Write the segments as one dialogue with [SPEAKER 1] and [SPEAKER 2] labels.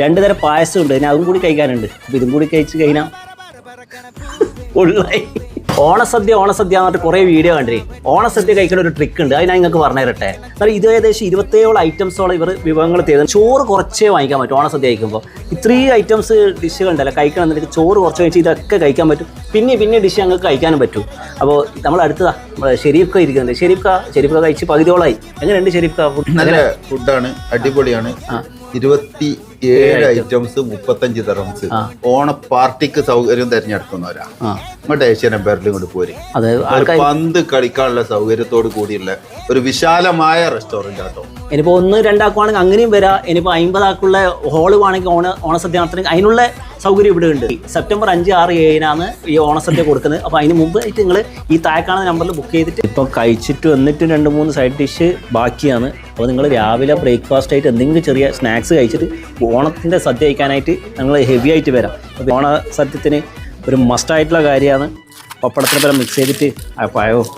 [SPEAKER 1] രണ്ട് തരം പായസം ഉണ്ട്. ഇനി അതും കൂടി കഴിക്കാനുണ്ട്. അപ്പൊ ഇതും കൂടി കഴിച്ച് കഴിഞ്ഞാൽ ഉള്ളായി ഓണസദ്യ ഓണസദ്യ എന്ന് പറഞ്ഞിട്ട് കുറേ വീഡിയോ കണ്ടിരി ഓണസദ്യ കഴിക്കുന്ന ഒരു ട്രിക്ക് ഉണ്ട്. അത് ഞാൻ നിങ്ങൾക്ക് പറഞ്ഞു തരട്ടെ എന്നാൽ ഇത് ഏകദേശം ഇരുപത്തേഴോളം ഐറ്റംസോളം ഇവർ വിഭവങ്ങൾ ചെയ്ത് ചോറ് കുറച്ചേ വാങ്ങിക്കാൻ പറ്റും ഓണസദ്യ കഴിക്കുമ്പോൾ ഇത്രയും ഐറ്റംസ് ഡിഷുകൾ ഉണ്ടല്ലോ കഴിക്കണം എന്നുണ്ടെങ്കിൽ ചോറ് കുറച്ച് കഴിച്ച് ഇതൊക്കെ കഴിക്കാൻ പറ്റും. പിന്നെ പിന്നെ ഡിഷ് ഞങ്ങൾക്ക് കഴിക്കാനും പറ്റും. അപ്പോൾ നമ്മൾ അടുത്തതാ. നമ്മൾ ഷെരീഫ്ക്ക ഇരിക്കുന്നുണ്ട്. ഷെരീഫ്ക്ക ക ഷെരീഫ് ക കഴിച്ച് പകുതിയോളായി എങ്ങനെയുണ്ട് ഷെരീഫ്ക്ക ഫുഡ്
[SPEAKER 2] ഫുഡാണ് അടിപൊളിയാണ്. ഇരുപത്തി ഏഴ് ഐറ്റംസ് മുപ്പത്തഞ്ച് തരംസ് ഓണ പാർട്ടിക്ക് സൗകര്യം തിരഞ്ഞെടുക്കുന്നവരാ. ഇങ്ങോട്ട് ഏഷ്യൻ എംപയറിൽ ഇങ്ങോട്ട് പോരെ. പന്ത് കളിക്കാനുള്ള സൗകര്യത്തോട് കൂടിയുള്ള ഒരു വിശാലമായ റെസ്റ്റോറന്റ് ആട്ടോ
[SPEAKER 1] ഇനിയിപ്പോ ഒന്ന് രണ്ടാക്കുവാണെങ്കിൽ അങ്ങനെയും വരാം. ഇനിയിപ്പോ അമ്പതാക്കുള്ള ഹോൾ വേണമെങ്കിൽ ഓണ ഓണസദ്യ അതിനുള്ള സൗകര്യം ഇവിടെ ഉണ്ട്. സെപ്റ്റംബർ അഞ്ച് ആറ് ഏഴിനാണ് ഈ ഓണസദ്യ കൊടുക്കുന്നത്. അപ്പോൾ അതിന് മുമ്പ് ആയിട്ട് നിങ്ങൾ ഈ തായക്കാണ നമ്പറിൽ ബുക്ക് ചെയ്തിട്ട് ഇപ്പോൾ കഴിച്ചിട്ട് വന്നിട്ട് രണ്ട് മൂന്ന് സൈഡ് ഡിഷ് ബാക്കിയാണ്. അപ്പോൾ നിങ്ങൾ രാവിലെ ബ്രേക്ക്ഫാസ്റ്റ് ആയിട്ട് എന്തെങ്കിലും ചെറിയ സ്നാക്സ് കഴിച്ചിട്ട് ഓണത്തിന്റെ സദ്യ കഴിക്കാനായിട്ട് ഞങ്ങൾ ഹെവി ആയിട്ട് വരാം. അപ്പോൾ ഓണ സദ്യത്തിന് ഒരു മസ്റ്റായിട്ടുള്ള കാര്യമാണ്. പപ്പടത്തിന് പല മിക്സ് ചെയ്തിട്ട് പഴവും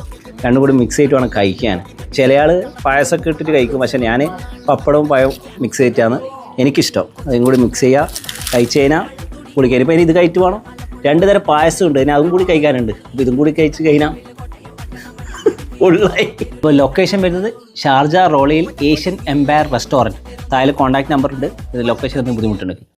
[SPEAKER 1] രണ്ടും കൂടി മിക്സ് ചെയ്തിട്ട് വേണം കഴിക്കാൻ. ചില ആൾ പായസമൊക്കെ ഇട്ടിട്ട് കഴിക്കും. പക്ഷേ ഞാൻ പപ്പടവും പഴവും മിക്സ് ചെയ്തിട്ടാണ് എനിക്കിഷ്ടം. അതും കൂടി മിക്സ് ചെയ്യുക കഴിച്ച് കഴിഞ്ഞാൽ കുളിക്കാൻ ഇപ്പം ഇത് കഴിച്ചു വേണം. രണ്ട് തരം പായസം ഉണ്ട്. ഇനി അതും കൂടി കഴിക്കാനുണ്ട്. അപ്പം ഇതും കൂടി കഴിച്ച് കഴിഞ്ഞാൽ ഉള്ളായി. ഇപ്പോൾ ലൊക്കേഷൻ വരുന്നത് ഷാർജ റോളയിൽ ഏഷ്യൻ എംപയർ റെസ്റ്റോറന്റ്. താഴെ കോൺടാക്ട് നമ്പർ ഉണ്ട്. ലൊക്കേഷൻ ഒന്നും ബുദ്ധിമുട്ടുണ്ട്.